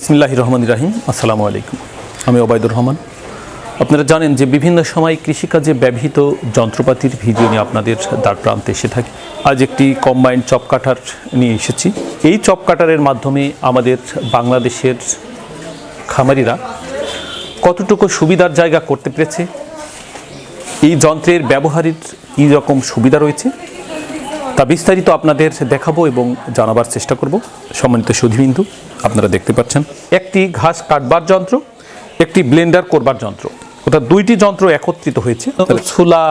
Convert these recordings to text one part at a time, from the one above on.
বিসমিল্লাহ রহমান রাহিম, আসসালামু আলাইকুম। আমি ওবায়দুর রহমান। আপনারা জানেন যে বিভিন্ন সময় কৃষিকাজে ব্যবহৃত যন্ত্রপাতির ভিডিও নিয়ে আপনাদের দ্বার প্রান্তে এসে থাকি। আজ একটি কম্বাইন্ড চপ কাটার নিয়ে এসেছি। এই চপ কাটারের মাধ্যমে আমাদের বাংলাদেশের খামারিরা কতটুকু সুবিধার জায়গা করতে পেরেছে? এই যন্ত্রের ব্যবহারের কী রকম সুবিধা রয়েছে? তা বিস্তারিত আপনাদের দেখাবো এবং জানাবার চেষ্টা করব। সম্মানিত সুধীবিন্দু, আপনারা দেখতে পাচ্ছেন, একটি ঘাস কাটবার যন্ত্র, একটি ব্লেন্ডার করবার যন্ত্র। অর্থাৎ দুইটি যন্ত্র একত্রিত হয়েছে। ছোলা,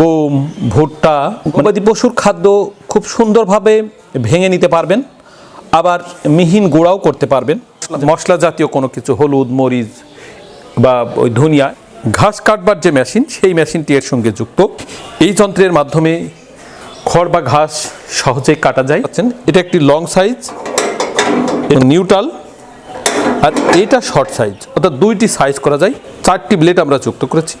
গম, ভুট্টা গবাদি পশুর খাদ্য খুব সুন্দরভাবে ভেঙে নিতে পারবেন, আবার মিহিন গুঁড়াও করতে পারবেন। মশলা জাতীয় কোনো কিছু, হলুদ, মরিচ বা ওই ধনিয়া, ঘাস কাটবার যে মেশিন, সেই মেশিনটি এর সঙ্গে যুক্ত। এই যন্ত্রের মাধ্যমে খড় বা ঘাস সহজেই কাটা যায়। পাচ্ছেন, এটা একটি লং সাইজ নিউট্রাল আর এটা শর্ট সাইজ অর্থাৎ দুইটি সাইজ করা যায়। চারটি ব্লেড আমরা যুক্ত করেছি।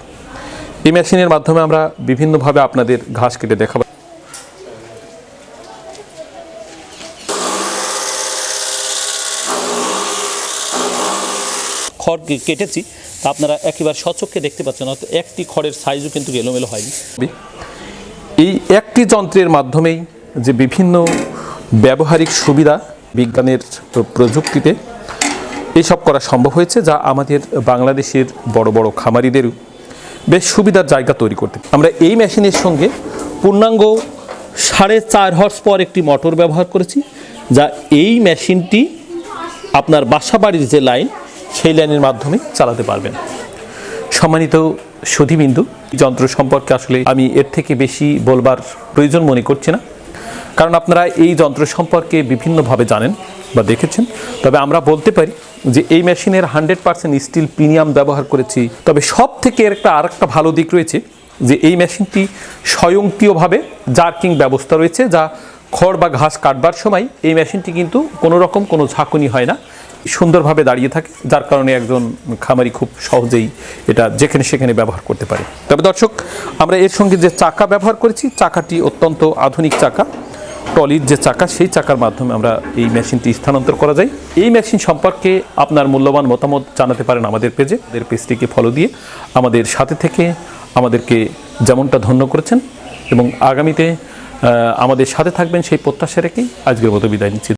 এই মেশিনের মাধ্যমে আমরা বিভিন্নভাবে আপনাদের ঘাস কেটে দেখাবো। খড় কেটেছি তা আপনারা একেবারে সচক্ষে দেখতে পাচ্ছেন অর্থাৎ একটি খড়ের সাইজও কিন্তু এলোমেলো হয়নি। এই একটি যন্ত্রের মাধ্যমেই যে বিভিন্ন ব্যবহারিক সুবিধা বিজ্ঞানের প্রযুক্তিতে এইসব করা সম্ভব হয়েছে, যা আমাদের বাংলাদেশের বড় বড় খামারিদেরও বেশ সুবিধার জায়গা তৈরি করতে আমরা এই মেশিনের সঙ্গে পূর্ণাঙ্গ সাড়ে চার হর্স পর একটি মোটর ব্যবহার করেছি, যা এই মেশিনটি আপনার বাসা বাড়ির যে লাইন সেই লাইনের মাধ্যমে চালাতে পারবেন। সম্মানিত সুধীবিন্দু, যন্ত্র সম্পর্কে আসলে আমি এর থেকে বেশি বলবার প্রয়োজন মনে করছি না। কারণ আপনারা এই যন্ত্র সম্পর্কে বিভিন্নভাবে জানেন বা দেখেছেন। তবে আমরা বলতে পারি যে এই মেশিনের হান্ড্রেড পার্সেন্ট স্টিল প্রিমিয়াম ব্যবহার করেছি। তবে সব থেকে এর একটা আর একটা ভালো দিক রয়েছে যে এই মেশিনটি স্বয়ংক্রিয়ভাবে জার্কিং ব্যবস্থা রয়েছে, যা খড় বা ঘাস কাটবার সময় এই মেশিনটি কিন্তু কোনো রকম কোনো ঝাঁকুনি হয় না। সুন্দরভাবে দাঁড়িয়ে থাকে, যার কারণে একজন খামারি খুব সহজেই এটা যেখানে সেখানে ব্যবহার করতে পারে। তবে দর্শক, আমরা এর সঙ্গে যে চাকা ব্যবহার করেছি, চাকাটি অত্যন্ত আধুনিক চাকা। টলির যে চাকা, সেই চাকার মাধ্যমে আমরা এই মেশিনটি স্থানান্তর করা যায়। এই মেশিন সম্পর্কে আপনার মূল্যবান মতামত জানাতে পারেন আমাদের পেজে। আমাদের পেজটিকে ফলো দিয়ে আমাদের সাথে থেকে আমাদেরকে যেমনটা ধন্য করেছেন এবং আগামীতে আমাদের সাথে থাকবেন সেই প্রত্যাশা রেখেই আজকের মতো বিদায় নিচ্ছি।